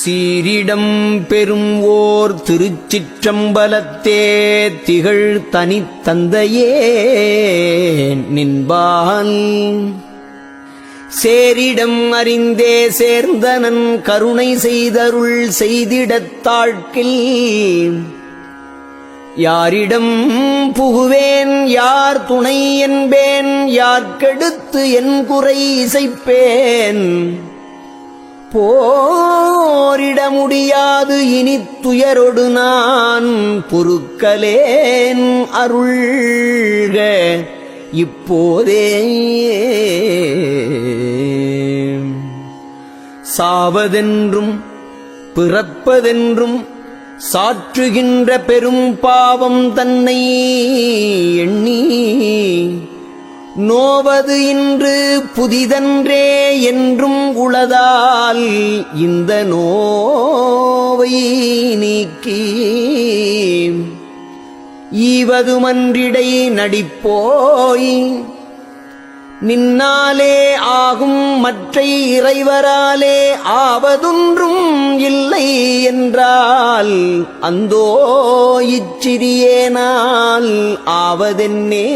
சீரிடம் பெரும் ஓர் திருச்சிற்றம்பலத்தே திகழ் தனித்தந்தையே நின்பால். சேரிடம் அறிந்தே சேர்ந்தனன் கருணை செய்தருள் செய்திடத்தாழ்க்கில் யாரிடம் புகுவேன் யார் துணை என்பேன் யார்க்கெடுத்து என் குறை இசைப்பேன். போரிட முடியாது இனித் துயரொடு நான் பொறுக்கலேன் அருள்க. இப்போதே சாவதென்றும் பிறப்பதென்றும் சாற்றுகின்ற பெரும் பாவம் தன்னை எண்ணி நோவது இன்று புதிதன்றே என்றும் உளதால் இந்த நோவை நீக்கி ஈவதுமன்றிடை நடிப்போய் நின்னாலே ஆகும் மற்ற இறைவராலே ஆவதொன்றும் இல்லை என்றால் அந்தோ இச்சிறியேனால் ஆவதென்னே